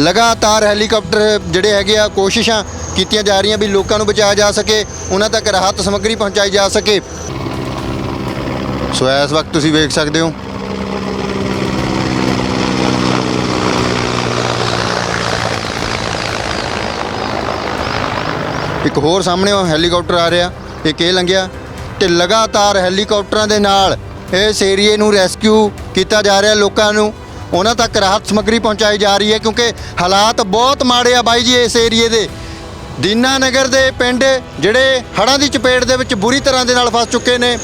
ਲਗਾਤਾਰ ਹੈਲੀਕਾਪਟਰ ਜਿਹੜੇ ਹੈਗੇ ਆ, ਕੋਸ਼ਿਸ਼ਾਂ ਕੀਤੀਆਂ ਜਾ ਰਹੀਆਂ ਵੀ ਲੋਕਾਂ ਨੂੰ ਬਚਾਇਆ ਜਾ ਸਕੇ, ਉਹਨਾਂ ਤੱਕ ਰਾਹਤ ਸਮੱਗਰੀ ਪਹੁੰਚਾਈ ਜਾ ਸਕੇ। ਸੋ ਇਸ ਵਕਤ ਤੁਸੀਂ ਵੇਖ ਸਕਦੇ ਹੋ। ਇੱਕ ਹੋਰ ਸਾਹਮਣੇ ਉਹ ਹੈਲੀਕਾਪਟਰ ਆ ਰਿਹਾ ਇੱਕ ਇਹ ਲੰਘਿਆ ਤੇ ਲਗਾਤਾਰ ਹੈਲੀਕਾਪਟਰਾਂ ਦੇ ਨਾਲ ਇਸ ਏਰੀਏ ਨੂੰ ਰੈਸਕਿਊ ਕੀਤਾ ਜਾ ਰਿਹਾ ਲੋਕਾਂ ਨੂੰ। ਉਹਨਾਂ ਤੱਕ ਰਾਹਤ ਸਮੱਗਰੀ ਪਹੁੰਚਾਈ ਜਾ ਰਹੀ ਹੈ ਕਿਉਂਕਿ ਹਾਲਾਤ ਬਹੁਤ ਮਾੜੇ ਆ ਬਾਈ ਜੀ ਇਸ ਏਰੀਏ ਦੇ। ਦੀਨਾ ਨਗਰ ਦੇ ਪਿੰਡ ਜਿਹੜੇ ਹੜ੍ਹਾਂ ਦੀ ਚਪੇਟ ਦੇ ਵਿੱਚ ਬੁਰੀ ਤਰ੍ਹਾਂ ਦੇ ਨਾਲ ਫਸ ਚੁੱਕੇ ਨੇ।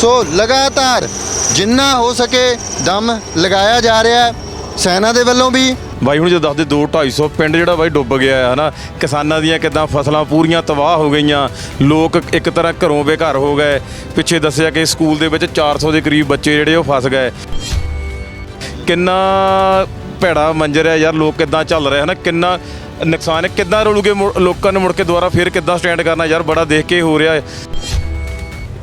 ਸੋ ਲਗਾਤਾਰ ਜਿੰਨਾ ਹੋ ਸਕੇ ਦਮ ਲਗਾਇਆ ਜਾ ਰਿਹਾ ਹੈ। ਸੈਨਾ ਦੇ ਵੱਲੋਂ ਵੀ ਬਾਈ ਹੁਣ ਜੇ ਦੱਸਦੇ 2 250 ਪਿੰਡ ਜਿਹੜਾ ਬਾਈ ਡੁੱਬ ਗਿਆ ਹੈ, ਹਨਾ? ਕਿਸਾਨਾਂ ਦੀਆਂ ਕਿਦਾਂ ਫਸਲਾਂ ਪੂਰੀਆਂ ਤਬਾਹ ਹੋ ਗਈਆਂ? ਲੋਕ ਇੱਕ ਤਰ੍ਹਾਂ ਘਰੋਂ ਬੇਘਰ ਹੋ ਗਏ। ਪਿੱਛੇ ਦੱਸਿਆ ਕਿ ਸਕੂਲ ਦੇ ਵਿੱਚ 400 ਦੇ ਕਰੀਬ ਬੱਚੇ ਜਿਹੜੇ ਉਹ ਫਸ ਗਏ। ਕਿੰਨਾ ਭੈੜਾ ਮੰਜ਼ਰ ਹੈ ਯਾਰ, ਲੋਕ ਕਿਦਾਂ ਚੱਲ ਰਹੇ, ਹਨਾ? ਕਿੰਨਾ ਨੁਕਸਾਨ ਹੈ? ਕਿੱਦਾਂ ਰੋਲੂਗੇ ਮੁੜ- ਲੋਕਾਂ ਨੂੰ ਮੁੜ ਕੇ ਦੁਬਾਰਾ ਫੇਰ ਕਿੱਦਾਂ ਸਟੈਂਡ ਕਰਨਾ ਯਾਰ? ਬੜਾ ਦੇਖ ਕੇ ਹੋ ਰਿਹਾ ਹੈ।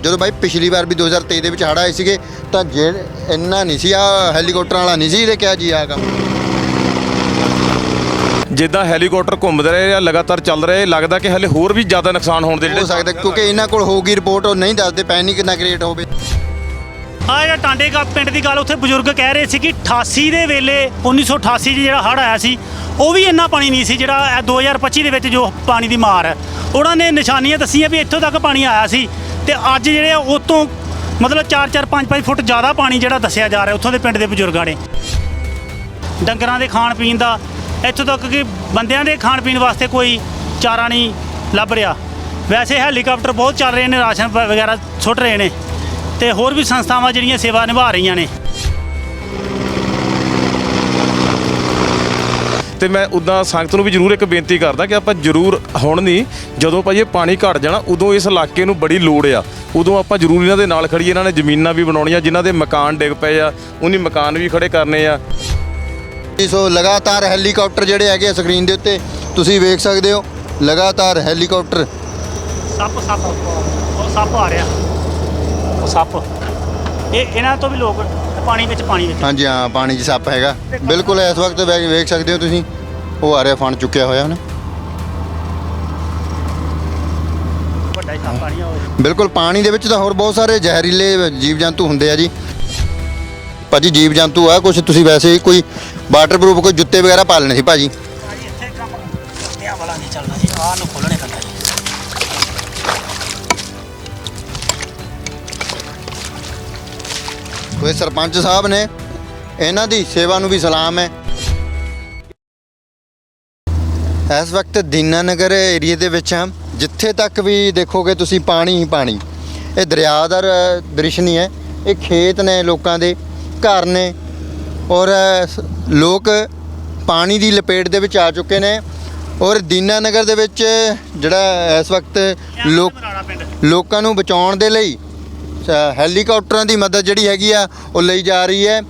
ਜਦੋਂ ਬਾਈ ਪਿਛਲੀ ਵਾਰ ਵੀ 2023 ਦੇ ਵਿੱਚ ਹੜ੍ਹ ਆਏ ਸੀਗੇ, ਤਾਂ ਜੇ ਇੰਨਾ ਨਹੀਂ ਸੀ ਆ ਹੈਲੀਕਾਪਟਰਾਂ ਵਾਲਾ ਨਹੀਂ ਸੀ, ਇਹਦੇ ਕਿਹਾ ਜੀ ਆ ਕੰਮ। ਜਿੱਦਾਂ ਹੈਲੀਕਾਪਟਰ ਘੁੰਮਦੇ ਰਹੇ ਆ ਲਗਾਤਾਰ ਚੱਲ ਰਹੇ ਲੱਗਦਾ ਕਿ ਹਲੇ ਹੋਰ ਵੀ ਜ਼ਿਆਦਾ ਨੁਕਸਾਨ ਹੋਣ ਦੇ ਹੋ ਜਿਹੜੇ ਸਕਦਾ ਕਿਉਂਕਿ ਇਹਨਾਂ ਕੋਲ ਹੋਊਗੀ ਰਿਪੋਰਟ ਉਹ ਨਹੀਂ ਦੱਸਦੇ ਪੈਨਿਕ ਨਾ ਕ੍ਰੀਏਟ ਹੋਵੇ। ਆ ਜਿਹੜਾ ਟਾਂਡੇ ਕਾ ਪਿੰਡ ਦੀ ਗੱਲ ਉੱਥੇ ਬਜ਼ੁਰਗ ਕਹਿ ਰਹੇ ਸੀ ਕਿ 88 ਦੇ ਵੇਲੇ 1988 'ਚ ਜਿਹੜਾ ਹੜ੍ਹ ਆਇਆ ਸੀ ਉਹ ਵੀ ਇੰਨਾ ਪਾਣੀ ਨਹੀਂ ਸੀ ਜਿਹੜਾ ਇਹ 2025 ਦੇ ਵਿੱਚ ਜੋ ਪਾਣੀ ਦੀ ਮਾਰ ਹੈ। ਉਹਨਾਂ ਨੇ ਨਿਸ਼ਾਨੀਆਂ ਦੱਸੀਆਂ ਵੀ ਇੱਥੋਂ ਤੱਕ ਪਾਣੀ ਆਇਆ ਸੀ ਤੇ ਅੱਜ ਜਿਹੜੇ ਉਹ ਤੋਂ ਮਤਲਬ 4-4 5-5 ਫੁੱਟ ਜ਼ਿਆਦਾ ਪਾਣੀ ਜਿਹੜਾ ਦੱਸਿਆ ਜਾ ਰਿਹਾ ਉੱਥੋਂ ਦੇ ਪਿੰਡ ਦੇ ਬਜ਼ੁਰਗਾਂ ਨੇ। ਡੰਗਰਾਂ ਦੇ ਖਾਣ ਪੀਣ ਦਾ ਇੱਥੋਂ ਤੱਕ ਕਿ ਬੰਦਿਆਂ ਦੇ ਖਾਣ ਪੀਣ ਵਾਸਤੇ ਕੋਈ ਚਾਰਾ ਨਹੀਂ ਲੱਭ ਰਿਹਾ। ਵੈਸੇ ਹੈਲੀਕਾਪਟਰ ਬਹੁਤ ਚੱਲ ਰਹੇ ਨੇ, ਰਾਸ਼ਨ ਵਗੈਰਾ ਸੁੱਟ ਰਹੇ ਨੇ ਤੇ ਹੋਰ ਵੀ ਸੰਸਥਾਵਾਂ ਜਿਹੜੀਆਂ ਸੇਵਾ ਨਿਭਾ ਰਹੀਆਂ ਨੇ। ਤੇ ਮੈਂ ਉਦਾਂ ਸੰਗਤ ਨੂੰ ਵੀ ਜ਼ਰੂਰ ਇੱਕ ਬੇਨਤੀ ਕਰਦਾ ਕਿ ਆਪਾਂ ਜ਼ਰੂਰ ਹੁਣ ਨਹੀਂ, ਜਦੋਂ ਭਾਈ ਇਹ ਪਾਣੀ ਘਟ ਜਾਣਾ, ਉਦੋਂ ਇਸ ਇਲਾਕੇ ਨੂੰ ਬੜੀ ਲੋੜ ਆ। ਉਦੋਂ ਆਪਾਂ ਜ਼ਰੂਰ ਇਹਨਾਂ ਦੇ ਨਾਲ ਖੜੀਏ ਇਹਨਾਂ ਨੇ ਜ਼ਮੀਨਾਂ ਵੀ ਬਣਾਉਣੀਆਂ, ਜਿਨ੍ਹਾਂ ਦੇ ਮਕਾਨ ਡਿੱਗ ਪਏ ਆ ਉਹਨੀ ਮਕਾਨ ਵੀ ਖੜੇ ਕਰਨੇ ਆ। ਸੋ ਲਗਾਤਾਰ ਹੈਲੀਕਾਪਟਰ ਜਿਹੜੇ ਹੈਗੇ ਆ ਸਕਰੀਨ ਦੇ ਉੱਤੇ ਤੁਸੀਂ ਵੇਖ ਸਕਦੇ ਹੋ ਲਗਾਤਾਰ ਹੈਲੀਕਾਪਟਰ। ਸੱਪ ਸੱਪ। ਉਹ ਸੱਪ ਆ ਰਿਹਾ। ਉਹ ਸੱਪ। ਇਹ ਇਹਨਾਂ ਤੋਂ ਵੀ ਲੋਕ ਪਾਣੀ ਵਿੱਚ ਪਾਣੀ ਵਿੱਚ। ਹਾਂਜੀ ਹਾਂ ਪਾਣੀ 'ਚ ਸੱਪ ਹੈਗਾ। ਬਿਲਕੁਲ ਇਸ ਵਕਤ ਵੇ- ਵੇਖ ਸਕਦੇ ਹੋ ਤੁਸੀਂ। ਉਹ ਆ ਰਿਹਾ ਫਣ ਚੁੱਕਿਆ ਹੋਇਆ ਉਹਨੇ। ਵੱਡਾ ਹੀ ਸੱਪ ਆਣੀਆਂ ਹੋਵੇ ਬਿਲਕੁਲ ਪਾਣੀ ਦੇ ਵਿੱਚ ਤਾਂ ਹੋਰ ਬਹੁਤ ਸਾਰੇ ਜ਼ਹਿਰੀਲੇ ਜੀਵ ਜੰਤੂ ਹੁੰਦੇ ਆ ਜੀ। ਭਾਜੀ ਜੀਵ ਜੰਤੂ ਆ ਕੁਝ ਤੁਸੀਂ ਵੈਸੇ ਹੀ ਕੋਈ ਵਾਟਰਪ੍ਰੂਫ ਕੋਈ ਜੁੱਤੇ ਵਗੈਰਾ ਪਾ ਲੈਣੇ ਸੀ ਭਾਜੀ। ਭਾਜੀ ਇੱਥੇ ਕੰਮ ਕੁੱਤਿਆਂ ਵਾਲਾ ਨਹੀਂ ਚੱਲਦਾ ਜੀ ਆਹ ਨੂੰ ਖੋਲਣੇ ਪੈਂਦਾ ਜੀ। ਕੋਈ ਸਰਪੰਚ ਸਾਹਿਬ ਨੇ ਇਹਨਾਂ ਦੀ ਸੇਵਾ ਨੂੰ ਵੀ ਸਲਾਮ ਹੈ। ਇਸ ਵਕਤ ਦੀਨਾਨਗਰ ਏਰੀਏ ਦੇ ਵਿੱਚ ਹਾਂ ਜਿੱਥੇ ਤੱਕ ਵੀ ਦੇਖੋਗੇ ਤੁਸੀਂ ਪਾਣੀ ਹੀ ਪਾਣੀ। ਇਹ ਦਰਿਆ ਦਾ ਦ੍ਰਿਸ਼ ਨਹੀਂ ਹੈ ਇਹ ਖੇਤ ਨੇ ਲੋਕਾਂ ਦੇ ਘਰ ਨੇ ਔਰ ਸ- ਲੋਕ ਪਾਣੀ ਦੀ ਲਪੇਟ ਦੇ ਵਿੱਚ ਆ ਚੁੱਕੇ ਨੇ ਔਰ ਦੀਨਾਨਗਰ ਦੇ ਵਿੱਚ ਜਿਹੜਾ ਇਸ ਵਕਤ ਲੋਕ ਲੋਕਾਂ ਨੂੰ ਬਚਾਉਣ ਦੇ ਲਈ ਅ, ਹੈਲੀਕਾਪਟਰਾਂ ਦੀ ਮਦਦ ਜਿਹੜੀ ਹੈਗੀ ਆ ਉਹ ਲਈ ਜਾ ਰਹੀ ਹੈ।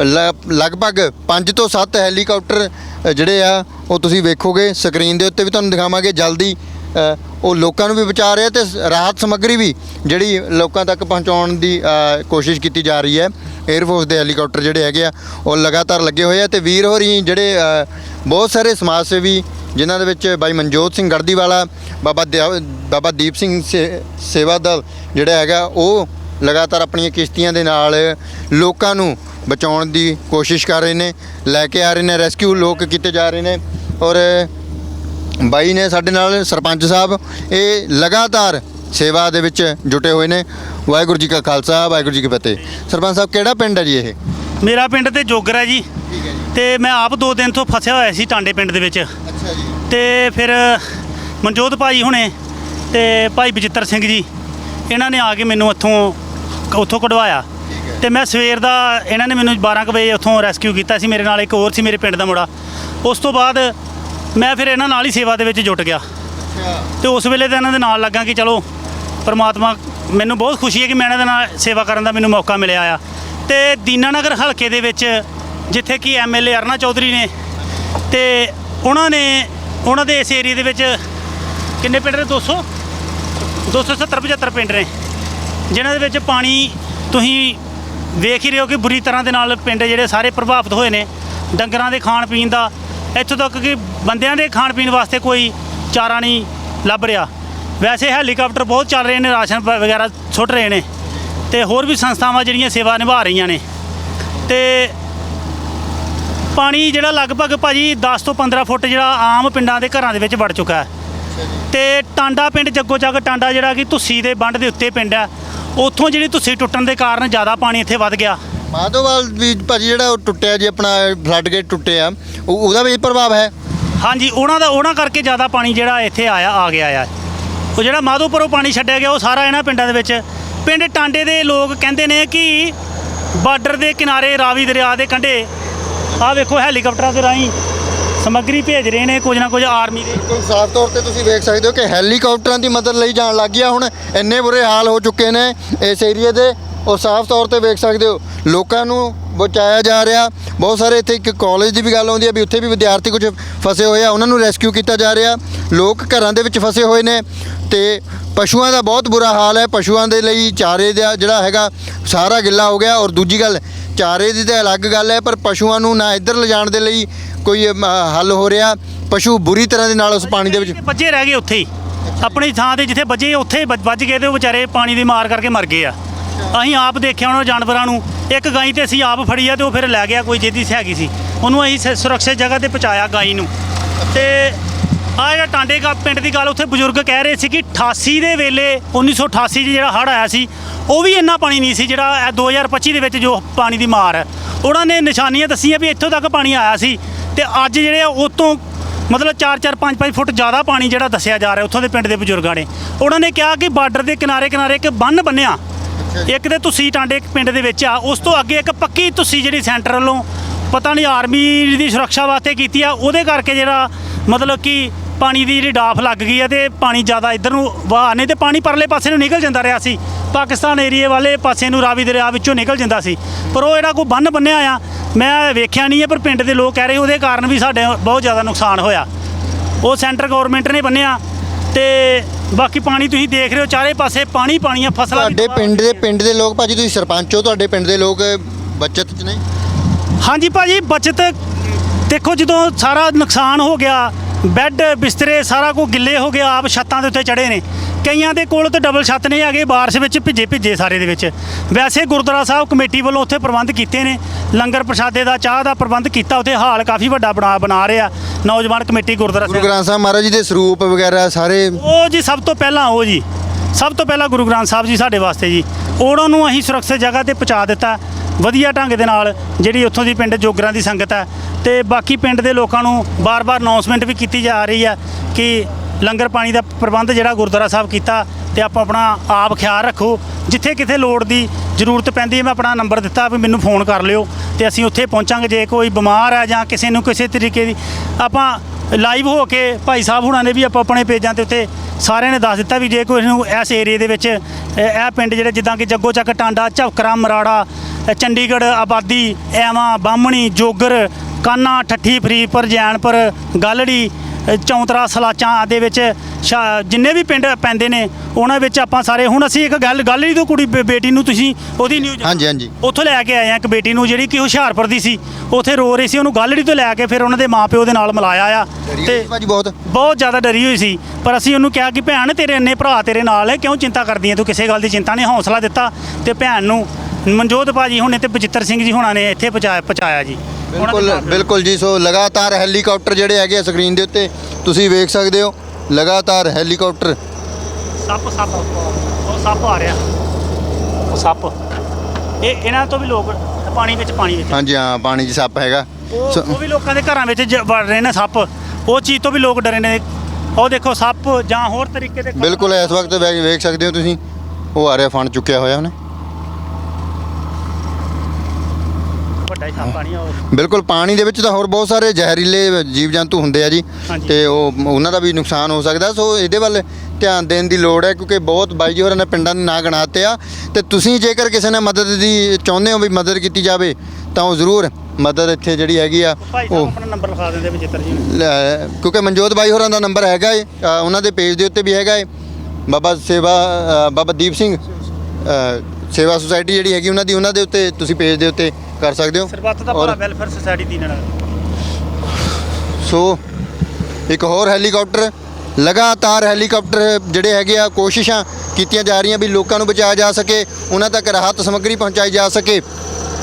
ਲ- ਲਗਭਗ 5 ਤੋਂ 7 ਹੈਲੀਕਾਪਟਰ ਅ, ਜਿਹੜੇ ਆ ਉਹ ਤੁਸੀਂ ਵੇਖੋਗੇ ਸਕਰੀਨ ਦੇ ਉੱਤੇ ਵੀ ਤੁਹਾਨੂੰ ਦਿਖਾਵਾਂਗੇ। ਜਲਦੀ ਅ, ਉਹ ਲੋਕਾਂ ਨੂੰ ਵੀ ਬਚਾ ਰਹੇ ਆ ਤੇ ਸ- ਰਾਹਤ ਸਮੱਗਰੀ ਵੀ ਜਿਹੜੀ ਲੋਕਾਂ ਤੱਕ ਪਹੁੰਚਾਉਣ ਦੀ ਅ, ਕੋਸ਼ਿਸ਼ ਕੀਤੀ ਜਾ ਰਹੀ ਹੈ। 에ਅਰ ਫੋਰਸ ਦੇ ਹੈਲੀਕਾਪਟਰ ਜਿਹੜੇ ਹੈਗੇ ਆ ਉਹ ਲਗਾਤਾਰ ਲੱਗੇ ਹੋਏ ਆ ਤੇ ਵੀਰ ਹੋਰੀ ਜਿਹੜੇ ਅ, ਬਹੁਤ ਸਾਰੇ ਸਮਾਜ ਸੇਵੀ ਜਿਨ੍ਹਾਂ ਦੇ ਵਿੱਚ ਬਾਈ ਮਨਜੋਤ ਸਿੰਘ ਗੜਦੀਵਾਲਾ ਬਾਬਾ ਦਿਆ- ਬਾਬਾ ਦੀਪ ਸਿੰਘ ਸੇ- ਸੇਵਾ ਦਲ ਜਿਹੜਾ ਹੈਗਾ ਉਹ ਲਗਾਤਾਰ ਆਪਣੀਆਂ ਕਿਸ਼ਤੀਆਂ ਦੇ ਨਾਲ ਲੋਕਾਂ ਨੂੰ ਬਚਾਉਣ ਦੀ ਕੋਸ਼ਿਸ਼ ਕਰ ਰਹੇ ਨੇ ਲੈ ਕੇ ਆ ਰਹੇ ਨੇ ਰੈਸਕਿਊ ਲੋਕ ਕੀਤੇ ਜਾ ਰਹੇ ਨੇ ਔਰ ਬਾਈ ਨੇ ਸਾਡੇ ਨਾਲ ਸਰਪੰਚ ਸਾਹਿਬ ਇਹ ਲਗਾਤਾਰ ਸੇਵਾ ਦੇ ਵਿੱਚ ਜੁਟੇ ਹੋਏ ਨੇ। ਵਾਹਿਗੁਰੂ ਜੀ ਕਾ ਖਾਲਸਾ ਵਾਹਿਗੁਰੂ ਜੀ ਕੀ ਫਤਿਹ। ਸਰਪੰਚ ਸਾਹਿਬ ਕਿਹੜਾ ਪਿੰਡ ਹੈ ਜੀ ਇਹ? ਮੇਰਾ ਪਿੰਡ ਤੇ ਜੋਗਰ ਹੈ ਜੀ। ਤੇ ਮੈਂ ਆਪ ਦੋ ਦਿਨ ਤੋਂ ਫਸਿਆ ਹੋਇਆ ਸੀ ਟਾਂਡੇ ਪਿੰਡ ਦੇ ਵਿੱਚ। ਅੱਛਾ ਜੀ। ਤੇ ਫਿਰ ਮਨਜੋਤ ਭਾਈ ਹੁਣੇ ਤੇ ਭਾਈ ਬਚਿੱਤਰ ਸਿੰਘ ਜੀ ਇਹਨਾਂ ਨੇ ਆ ਕੇ ਮੈਨੂੰ ਇੱਥੋਂ ਉੱਥੋਂ ਕਢਵਾਇਆ। ਤੇ ਮੈਂ ਸਵੇਰ ਦਾ ਇਹਨਾਂ ਨੇ ਮੈਨੂੰ 12 ਕੁ ਵਜੇ ਉੱਥੋਂ ਰੈਸਕਿਊ ਕੀਤਾ ਸੀ। ਮੇਰੇ ਨਾਲ ਇੱਕ ਹੋਰ ਸੀ ਮੇਰੇ ਪਿੰਡ ਦਾ ਮੁੰਡਾ। ਉਸ ਤੋਂ ਬਾਅਦ ਮੈਂ ਫਿਰ ਇਹਨਾਂ ਨਾਲ ਹੀ ਸੇਵਾ ਦੇ ਵਿੱਚ ਜੁਟ ਗਿਆ। ਤੇ ਉਸ ਵੇਲੇ ਤਾਂ ਇਹਨਾਂ ਦੇ ਨਾਲ ਲੱਗਾ ਕਿ ਚਲੋ ਪਰਮਾਤਮਾ ਮੈਨੂੰ ਬਹੁਤ ਖੁਸ਼ੀ ਹੈ ਕਿ ਮੈਂ ਇਹਨਾਂ ਦੇ ਨਾਲ ਸੇਵਾ ਕਰਨ ਦਾ ਮੈਨੂੰ ਮੌਕਾ ਮਿਲਿਆ ਆ। ਤੇ ਦੀਨਾਨਗਰ ਹਲਕੇ ਦੇ ਵਿੱਚ ਜਿੱਥੇ ਕਿ ਐਮਐਲਏ ਅਰਨਾ ਚੌਧਰੀ ਨੇ ਤੇ ਉਹਨਾਂ ਨੇ ਉਹਨਾਂ ਦੇ ਇਸ ਏਰੀਆ ਦੇ ਵਿੱਚ ਕਿੰਨੇ ਪਿੰਡ ਨੇ? 200 270 75 ਪਿੰਡ ਨੇ। ਜਿਨ੍ਹਾਂ ਦੇ ਵਿੱਚ ਪਾਣੀ ਤੁਸੀਂ ਵੇਖ ਹੀ ਰਹੇ ਹੋ ਕਿ ਬੁਰੀ ਤਰ੍ਹਾਂ ਦੇ ਨਾਲ ਪਿੰਡ ਜਿਹੜੇ ਸਾਰੇ ਪ੍ਰਭਾਵਿਤ ਹੋਏ ਨੇ। ਡੰਗਰਾਂ ਦੇ ਖਾਣ ਪੀਣ ਦਾ, ਇੱਥੋਂ ਤੱਕ ਕਿ ਬੰਦਿਆਂ ਦੇ ਖਾਣ ਪੀਣ ਵਾਸਤੇ ਕੋਈ ਚਾਰਾ ਨਹੀਂ ਲੱਭ ਰਿਹਾ। ਵੈਸੇ ਹੈਲੀਕਾਪਟਰ ਬਹੁਤ ਚੱਲ ਰਹੇ ਨੇ, ਰਾਸ਼ਨ ਵਗੈਰਾ ਸੁੱਟ ਰਹੇ ਨੇ ਤੇ ਹੋਰ ਵੀ ਸੰਸਥਾਵਾਂ ਜਿਹੜੀਆਂ ਸੇਵਾ ਨਿਭਾ ਰਹੀਆਂ ਨੇ। ਤੇ ਪਾਣੀ ਜਿਹੜਾ ਲਗਭਗ ਭਾਜੀ 10 ਤੋਂ 15 ਫੁੱਟ ਜਿਹੜਾ ਆਮ ਪਿੰਡਾਂ ਦੇ ਘਰਾਂ ਦੇ ਵਿੱਚ ਵੜ ਚੁੱਕਾ ਹੈ। ਤੇ ਟਾਂਡਾ ਪਿੰਡ ਜੱਗੋ ਜੱਗ ਟਾਂਡਾ ਜਿਹੜਾ ਕਿ ਧੁੱਸੀ ਦੇ ਬੰਡ ਦੇ ਉੱਤੇ ਪਿੰਡ ਹੈ, ਉੱਥੋਂ ਜਿਹੜੀ ਧੁੱਸੀ ਟੁੱਟਣ ਦੇ ਕਾਰਨ ਜ਼ਿਆਦਾ ਪਾਣੀ ਇੱਥੇ ਵੱਧ ਗਿਆ। ਮਾਧੋਵਾਲ ਵੀ ਭਾਜੀ ਜਿਹੜਾ ਉਹ ਟੁੱਟਿਆ ਜੀ, ਆਪਣਾ ਫਲੱਡ ਗੇਟ ਟੁੱਟਿਆ ਉਹ- ਉਹਦਾ ਵੀ ਪ੍ਰਭਾਵ ਹੈ? ਹਾਂਜੀ, ਉਹਨਾਂ ਦਾ ਉਹਨਾਂ ਕਰਕੇ ਜ਼ਿਆਦਾ ਪਾਣੀ ਜਿਹੜਾ ਇੱਥੇ ਆਇਆ, ਆ ਗਿਆ ਆ। ਉਹ ਜਿਹੜਾ ਮਾਧੋਪੁਰੋਂ ਪਾਣੀ ਛੱਡਿਆ ਗਿਆ, ਉਹ ਸਾਰਾ ਇਹਨਾਂ ਪਿੰਡਾਂ ਦੇ ਵਿੱਚ। ਪਿੰਡ ਟਾਂਡੇ ਦੇ ਲੋਕ ਕਹਿੰਦੇ ਨੇ ਕਿ ਬਾਰਡਰ ਦੇ ਕਿਨਾਰੇ ਰਾਵੀ ਦਰਿਆ ਦੇ ਕੰਢੇ, ਆਹ ਵੇਖੋ ਹੈਲੀਕਾਪਟਰਾਂ ਦੇ ਰਾਹੀਂ ਸਮੱਗਰੀ ਭੇਜ ਰਹੇ ਨੇ ਕੁਝ ਨਾ ਕੁਝ ਆਰਮੀ ਦੇ। ਬਿਲਕੁਲ ਸਾਫ਼ ਤੌਰ ਤੇ ਤੁਸੀਂ ਵੇਖ ਸਕਦੇ ਹੋ ਕਿ ਹੈਲੀਕਾਪਟਰਾਂ ਦੀ ਮਦਦ ਲਈ ਜਾਣ ਲੱਗ ਗਿਆ ਹੁਣ। ਇੰਨੇ ਬੁਰੇ ਹਾਲ ਹੋ ਚੁੱਕੇ ਨੇ ਇਸ ਏਰੀਏ ਦੇ। ਉਹ ਸਾਫ਼ ਤੌਰ ਤੇ ਵੇਖ ਸਕਦੇ ਹੋ, ਲੋਕਾਂ ਨੂੰ ਬਚਾਇਆ ਜਾ ਰਿਹਾ। ਬਹੁਤ ਸਾਰੇ ਇੱਥੇ ਇੱਕ ਕਾਲਜ ਦੀ ਵੀ ਗੱਲ ਆਉਂਦੀ ਹੈ ਵੀ ਉੱਥੇ ਵੀ ਵਿਦਿਆਰਥੀ ਕੁਝ ਫਸੇ ਹੋਏ ਆ, ਉਹਨਾਂ ਨੂੰ ਰੈਸਕਿਊ ਕੀਤਾ ਜਾ ਰਿਹਾ। ਲੋਕ ਘਰਾਂ ਦੇ ਵਿੱਚ ਫਸੇ ਹੋਏ ਨੇ ਤੇ ਪਸ਼ੂਆਂ ਦਾ ਬਹੁਤ ਬੁਰਾ ਹਾਲ ਹੈ। ਪਸ਼ੂਆਂ ਦੇ ਲਈ ਚਾਰੇ ਦਾ ਜਿਹੜਾ ਹੈਗਾ, ਸਾਰਾ ਗਿੱਲਾ ਹੋ ਗਿਆ ਔਰ ਦੂਜੀ ਗੱਲ, ਚਾਰੇ ਦੀ ਤਾਂ ਅਲੱਗ ਗੱਲ ਹੈ, ਪਰ ਪਸ਼ੂਆਂ ਨੂੰ ਨਾ ਇੱਧਰ ਲਿਜਾਣ ਦੇ ਲਈ ਕੋਈ ਹੱਲ ਹੋ ਰਿਹਾ। ਪਸ਼ੂ ਬੁਰੀ ਤਰ੍ਹਾਂ ਦੇ ਨਾਲ ਉਸ ਪਾਣੀ ਦੇ ਵਿੱਚ ਬੱਜੇ ਰਹਿ ਗਏ ਉੱਥੇ ਹੀ। ਆਪਣੀ ਥਾਂ ਤੇ ਜਿੱਥੇ ਬੱਜੇ ਉੱਥੇ ਹੀ ਵੱਜ- ਵੱਜ ਗਏ ਤੇ ਉਹ ਵਿਚਾਰੇ ਪਾਣੀ ਦੀ ਮਾਰ ਕਰਕੇ ਮਰ ਗਏ ਆ। ਅਸੀਂ ਆਪ ਦੇਖਿਆ ਉਹਨਾਂ ਜਾਨਵਰਾਂ ਨੂੰ। ਇੱਕ ਗਾਈ ਤੇ ਅਸੀਂ ਆਪ ਫੜੀ ਆ ਤੇ ਉਹ ਫਿਰ ਲੈ ਗਿਆ, ਕੋਈ ਜਿਹਦੀ ਹੈਗੀ ਸੀ। ਉਹਨੂੰ ਅਸੀਂ ਸ- ਸੁਰੱਖਿਅਤ ਜਗ੍ਹਾ ਤੇ ਪਹੁੰਚਾਇਆ ਗਾਈ ਨੂੰ। ਤੇ ਆ ਜਿਹੜਾ ਟਾਂਡੇ ਕਾ ਪਿੰਡ ਦੀ ਗੱਲ ਉੱਥੇ ਬਜ਼ੁਰਗ ਕਹਿ ਰਹੇ ਸੀ ਕਿ 88 ਦੇ ਵੇਲੇ 1988 'ਚ ਜਿਹੜਾ ਹੜ੍ਹ ਆਇਆ ਸੀ, ਉਹ ਵੀ ਇੰਨਾ ਪਾਣੀ ਨਹੀਂ ਸੀ ਜਿਹੜਾ ਇਹ 2025 ਦੇ ਵਿੱਚ ਜੋ ਪਾਣੀ ਦੀ ਮਾਰ ਹੈ। ਉਹਨਾਂ ਨੇ ਨਿਸ਼ਾਨੀਆਂ ਦੱਸੀਆਂ ਵੀ ਇੱਥੋਂ ਤੱਕ ਪਾਣੀ ਆਇਆ ਸੀ ਤੇ ਅੱਜ ਜਿਹੜੇ ਆ ਉਹ ਤੋਂ ਮਤਲਬ 4-4 5-5 ਫੁੱਟ ਜ਼ਿਆਦਾ ਪਾਣੀ ਜਿਹੜਾ ਦੱਸਿਆ ਜਾ ਰਿਹਾ ਉੱਥੋਂ ਦੇ ਪਿੰਡ ਦੇ ਬਜ਼ੁਰਗਾਂ ਨੇ। ਉਹਨਾਂ ਨੇ ਕਿਹਾ ਕਿ ਬਾਰਡਰ ਦੇ ਕਿਨਾਰੇ ਕਿਨਾਰੇ ਇੱਕ ਬੰਨ ਬੰਨਿਆ। ਇੱਕ ਤੇ ਤੁਸੀਂ ਟਾਂਡੇ ਪਿੰਡ ਦੇ ਵਿੱਚ ਆ, ਉਸ ਤੋਂ ਅੱਗੇ ਇੱਕ ਪੱਕੀ ਤੁਸੀਂ ਜਿਹੜੀ ਸੈਂਟਰ ਵੱਲੋਂ ਪਤਾ ਨਹੀਂ ਆਰਮੀ ਦੀ ਸੁਰੱਖਿਆ ਵਾਸਤੇ ਕੀਤੀ ਆ, ਉਹਦੇ ਕਰਕੇ ਜਿਹੜਾ ਮਤਲਬ ਕਿ ਪਾਣੀ ਦੀ ਜਿਹੜੀ ਡਾਫ ਲੱਗ ਗਈ ਆ ਤੇ ਪਾਣੀ ਜ਼ਿਆਦਾ ਇੱਧਰ ਨੂੰ ਵਾਹ, ਨਹੀਂ ਤੇ ਪਾਣੀ ਪਰਲੇ ਪਾਸੇ ਨੂੰ ਨਿਕਲ ਜਾਂਦਾ ਰਿਹਾ ਸੀ। ਪਾਕਿਸਤਾਨ ਏਰੀਏ ਵਾਲੇ ਪਾਸੇ ਨੂੰ ਰਾਵੀ ਦਰਿਆ ਵਿੱਚੋਂ ਨਿਕਲ ਜਾਂਦਾ ਸੀ। ਪਰ ਉਹ ਜਿਹੜਾ ਕੋਈ ਬੰਨ ਬੰਨਿਆ ਆ, ਮੈਂ ਵੇਖਿਆ ਨਹੀਂ ਹੈ ਪਰ ਪਿੰਡ ਦੇ ਲੋਕ ਕਹਿ ਰਹੇ ਉਹਦੇ ਕਾਰਨ ਵੀ ਸਾਡੇ ਬਹੁਤ ਜ਼ਿਆਦਾ ਨੁਕਸਾਨ ਹੋਇਆ। ਉਹ ਸੈਂਟਰ ਗਵਰਨਮੈਂਟ ਨੇ ਬੰਨਿਆ ਤੇ ਬਾਕੀ ਪਾਣੀ ਤੁਸੀਂ ਦੇਖ ਰਹੇ ਹੋ ਚਾਰੇ ਪਾਸੇ ਪਾਣੀ ਪਾਣੀਆਂ ਫਸਲਾਂ ਵੀ ਤੁਹਾਡੇ ਤਬਾਹ ਪਿੰਡ ਦੇ ਪਿੰਡ ਦੇ ਲੋਕ ਭਾਜੀ ਤੁਸੀਂ ਸਰਪੰਚ ਹੋ ਤੁਹਾਡੇ ਪਿੰਡ ਦੇ ਲੋਕ ਬਚਤ ਚ ਨੇ? ਹਾਂਜੀ ਭਾਜੀ ਬਚਤ ਦੇਖੋ ਜਦੋਂ ਸਾਰਾ ਨੁਕਸਾਨ ਹੋ ਗਿਆ ਬੈੱਡ ਬਿਸਤਰੇ ਸਾਰਾ ਕੁਝ ਗਿੱਲੇ ਹੋ ਗਿਆ ਆਪ ਛੱਤਾਂ ਦੇ ਉੱਤੇ ਚੜੇ ਨੇ। ਕਈਆਂ ਦੇ ਕੋਲ ਤਾਂ ਡਬਲ ਛੱਤ ਨੇ ਹੈਗੇ ਬਾਰਿਸ਼ ਵਿੱਚ ਭਿੱਜੇ ਭਿੱਜੇ ਸਾਰੇ ਦੇ ਵਿੱਚ। ਵੈਸੇ ਗੁਰਦੁਆਰਾ ਸਾਹਿਬ ਕਮੇਟੀ ਵੱਲੋਂ ਉੱਥੇ ਪ੍ਰਬੰਧ ਕੀਤੇ ਨੇ। ਲੰਗਰ ਪ੍ਰਸ਼ਾਦੇ ਦਾ ਚਾਹ ਦਾ ਪ੍ਰਬੰਧ ਕੀਤਾ ਉੱਥੇ ਹਾਲ ਕਾਫੀ ਵੱਡਾ ਬਣਾ ਬਣਾ ਰਿਹਾ ਨੌਜਵਾਨ ਕਮੇਟੀ ਗੁਰਦੁਆਰਾ ਗੁਰੂ ਸਾਹਿਬ ਗ੍ਰੰਥ ਸਾਹਿਬ ਮਹਾਰਾਜ ਜੀ ਦੇ ਸਰੂਪ ਵਗੈਰਾ ਸਾਰੇ। ਉਹ ਜੀ ਸਭ ਤੋਂ ਪਹਿਲਾਂ ਉਹ ਜੀ ਸਭ ਤੋਂ ਪਹਿਲਾਂ ਗੁਰੂ ਗ੍ਰੰਥ ਸਾਹਿਬ ਜੀ ਸਾਡੇ ਵਾਸਤੇ ਜੀ। ਉਹਨਾਂ ਨੂੰ ਅਸੀਂ ਸੁਰੱਖਿਅਤ ਜਗ੍ਹਾ ਤੇ ਪਹੁੰਚਾ ਦਿੱਤਾ। ਵਧੀਆ ਢੰਗ ਦੇ ਨਾਲ ਜਿਹੜੀ ਉੱਥੋਂ ਦੀ ਪਿੰਡ ਜੋਗਰਾਂ ਦੀ ਸੰਗਤ ਹੈ। ਤੇ ਬਾਕੀ ਪਿੰਡ ਦੇ ਲੋਕਾਂ ਨੂੰ ਬਾਰ-ਬਾਰ ਅਨਾਉਂਸਮੈਂਟ ਵੀ ਕੀਤੀ ਜਾ ਰਹੀ ਹੈ ਕਿ ਲੰਗਰ ਪਾਣੀ ਦਾ ਪ੍ਰਬੰਧ ਜਿਹੜਾ ਗੁਰਦੁਆਰਾ ਸਾਹਿਬ ਕੀਤਾ ਤੇ ਆਪਾਂ ਆਪਣਾ ਆਪ ਖਿਆਲ ਰੱਖੋ। ਜਿੱਥੇ ਕਿਤੇ ਲੋੜ ਦੀ ਜ਼ਰੂਰਤ ਪੈਂਦੀ ਹੈ, ਮੈਂ ਆਪਣਾ ਨੰਬਰ ਦਿੱਤਾ ਵੀ ਮੈਨੂੰ ਫੋਨ ਕਰ ਲਿਓ ਤੇ ਅਸੀਂ ਉੱਥੇ ਪਹੁੰਚਾਂਗੇ। ਜੇ ਕੋਈ ਬਿਮਾਰ ਹੈ ਜਾਂ ਕਿਸੇ ਨੂੰ ਕਿਸੇ ਤਰੀਕੇ ਦੀ ਆਪਾਂ ਲਾਈਵ ਹੋ ਕੇ ਭਾਈ ਸਾਹਿਬ ਹੁਣਾਂ ਨੇ ਵੀ ਆਪਾਂ ਆਪਣੇ ਪੇਜਾਂ ਤੇ ਉੱਤੇ ਸਾਰਿਆਂ ਨੇ ਦੱਸ ਦਿੱਤਾ ਵੀ ਜੇ ਕੋਈ ਨੂੰ ਇਸ ਏਰੀਏ ਦੇ ਵਿੱਚ ਇਹ ਪਿੰਡ ਜਿਹੜੇ ਜਿੱਦਾਂ ਕਿ ਜੱਗੋ ਚੱਕ, ਟਾਂਡਾ ਝਵਕਰਾ ਮਰਾੜਾ ਚੰਡੀਗੜ੍ਹ, ਆਬਾਦੀ, ਐਵਾਂ, ਬਾਹਮਣੀ, ਜੋਗਰ, ਕਾਨਾ, ਠੱਠੀ, ਫਰੀਦਪੁਰ, ਜੈਨਪੁਰ, ਗਾਲੜੀ ਚੌਂਤਰਾ ਸਲਾਚਾਂ ਦੇ ਵਿੱਚ ਜਿੰਨੇ ਵੀ ਪਿੰਡ ਪੈਂਦੇ ਨੇ ਉਹਨਾਂ ਵਿੱਚ ਆਪਾਂ ਸਾਰੇ ਹੁਣ ਅਸੀਂ ਇੱਕ ਗੱਲ ਗਾਲੜੀ ਤੋਂ ਕੁੜੀ ਬੇ- ਬੇਟੀ ਨੂੰ ਤੁਸੀਂ ਉਹਦੀ ਨਿਊਜ਼ ਹਾਂਜੀ ਹਾਂਜੀ। ਉੱਥੋਂ ਲੈ ਕੇ ਆਏ ਆ ਇੱਕ ਬੇਟੀ ਨੂੰ ਜਿਹੜੀ ਕਿ ਹੁਸ਼ਿਆਰਪੁਰ ਦੀ ਸੀ। ਉੱਥੇ ਰੋ ਰਹੀ ਸੀ ਉਹਨੂੰ ਗਾਲੜੀ ਤੋਂ ਲੈ ਕੇ ਫਿਰ ਉਹਨਾਂ ਦੇ ਮਾਪਿਓ ਦੇ ਨਾਲ ਮਿਲਾਇਆ ਆ। ਤੇ ਭਾਜੀ ਬਹੁਤ? ਬਹੁਤ ਜ਼ਿਆਦਾ ਡਰੀ ਹੋਈ ਸੀ। ਪਰ ਅਸੀਂ ਉਹਨੂੰ ਕਿਹਾ ਕਿ ਭੈਣ ਤੇਰੇ ਇੰਨੇ ਭਰਾ ਤੇਰੇ ਨਾਲ ਹੈ ਕਿਉਂ ਚਿੰਤਾ ਕਰਦੀ ਹੈ ਤੂੰ ਕਿਸੇ ਗੱਲ ਦੀ ਚਿੰਤਾ ਨਹੀਂ ਹੌਸਲਾ ਦਿੱਤਾ ਤੇ ਭੈਣ ਨੂੰ ਮਨਜੋਤ ਭਾਜੀ ਹੁਣੇ ਤੇ ਬਚਿੱਤਰ ਸਿੰਘ ਜੀ ਹੁਣਾਂ ਨੇ ਇੱਥੇ ਪਹੁੰਚਾਇਆ ਪਹੁੰਚਾਇਆ ਜੀ। ਬਿਲਕੁਲ। ਬਿਲਕੁਲ ਜੀ ਸੋ ਲਗਾਤਾਰ ਹੈਲੀਕਾਪਟਰ ਜਿਹੜੇ ਹੈਗੇ ਆ ਸਕਰੀਨ ਦੇ ਉੱਤੇ ਤੁਸੀਂ ਵੇਖ ਸਕਦੇ ਹੋ ਲਗਾਤਾਰ ਹੈਲੀਕਾਪਟਰ। ਸੱਪ ਸੱਪ ਉਹ ਸੱਪ ਆ ਰਿਹਾ। ਉਹ ਸੱਪ। ਇਹ ਇਹਨਾਂ ਤੋਂ ਵੀ ਲੋਕ ਪਾਣੀ ਵਿੱਚ ਪਾਣੀ ਵਿੱਚ। ਹਾਂਜੀ ਹਾਂ ਪਾਣੀ 'ਚ ਸੱਪ ਹੈਗਾ। ਉਹ ਵੀ ਲੋਕਾਂ ਦੇ ਘਰਾਂ ਵਿੱਚ ਜ- ਵੜ ਰਹੇ ਨੇ ਸੱਪ। ਉਹ ਚੀਜ਼ ਤੋਂ ਵੀ ਲੋਕ ਡਰੇ ਨੇ। ਉਹ ਦੇਖੋ ਸੱਪ ਜਾਂ ਹੋਰ ਤਰੀਕੇ ਦੇ ਬਿਲਕੁਲ ਇਸ ਵਕਤ ਵੇ- ਵੇਖ ਸਕਦੇ ਹੋ ਤੁਸੀਂ। ਉਹ ਆ ਰਿਹਾ ਫਣ ਚੁੱਕਿਆ ਹੋਇਆ ਉਹਨੇ। ਹੀ ਉਹ ਬਿਲਕੁਲ ਪਾਣੀ ਦੇ ਵਿੱਚ ਤਾਂ ਹੋਰ ਬਹੁਤ ਸਾਰੇ ਜ਼ਹਿਰੀਲੇ ਜੀਵ ਜੰਤੂ ਹੁੰਦੇ ਆ ਜੀ ਹਾਂਜੀ। ਤੇ ਉਹ ਉਹਨਾਂ ਦਾ ਵੀ ਨੁਕਸਾਨ ਹੋ ਸਕਦਾ ਸੋ ਇਹਦੇ ਵੱਲ ਧਿਆਨ ਦੇਣ ਦੀ ਲੋੜ ਹੈ ਕਿਉਂਕਿ ਬਹੁਤ ਬਾਈ ਜੀ ਹੋਰਾਂ ਨੇ ਪਿੰਡਾਂ ਦੇ ਨਾਂ ਗਣਾਤੇ ਆ ਤੇ ਤੁਸੀਂ ਜੇਕਰ ਕਿਸੇ ਨੇ ਮਦਦ ਦੀ ਚਾਹੁੰਦੇ ਹੋ ਵੀ ਮਦਦ ਕੀਤੀ ਜਾਵੇ ਤਾਂ ਉਹ ਜ਼ਰੂਰ ਮਦਦ ਇੱਥੇ ਜਿਹੜੀ ਹੈਗੀ ਆ ਭਾਈ ਸਾਹਿਬ ਉਹ ਆਪਣਾ ਨੰਬਰ ਲਿਖਾ ਦਿੰਦੇ ਬਚਿੱਤਰ ਜੀ। ਲੈ, ਕਿਉਂਕਿ ਮਨਜੋਤ ਬਾਈ ਹੋਰਾਂ ਦਾ ਨੰਬਰ ਹੈਗਾ ਏ ਅ, ਉਹਨਾਂ ਦੇ ਪੇਜ ਦੇ ਉੱਤੇ ਵੀ ਹੈਗਾ ਏ ਬਾਬਾ ਸੇਵਾ ਅ, ਬਾਬਾ ਦੀਪ ਸਿੰਘ ਅ, ਸੇਵਾ ਸੁਸਾਇਟੀ ਜਿਹੜੀ ਹੈਗੀ ਉਹਨਾਂ ਦੀ ਉਹਨਾਂ ਦੇ ਉੱਤੇ ਤੁਸੀਂ ਪੇਜ ਦੇ ਉੱਤੇ ਕਰ ਸਕਦੇ ਹੋ? ਸਰਬੱਤ ਦਾ ਭਲਾ ਵੈਲਫੇਅਰ ਸੁਸਾਇਟੀ ਦੀ ਨਾਲ। ਸੋ ਇੱਕ ਹੋਰ ਹੈਲੀਕਾਪਟਰ ਲਗਾਤਾਰ ਹੈਲੀਕਾਪਟਰ ਜਿਹੜੇ ਹੈਗੇ ਆ ਕੋਸ਼ਿਸ਼ਾਂ ਕੀਤੀਆਂ ਜਾ ਰਹੀਆਂ ਵੀ ਲੋਕਾਂ ਨੂੰ ਬਚਾਇਆ ਜਾ ਸਕੇ ਉਹਨਾਂ ਤੱਕ ਰਾਹਤ ਸਮੱਗਰੀ ਪਹੁੰਚਾਈ ਜਾ ਸਕੇ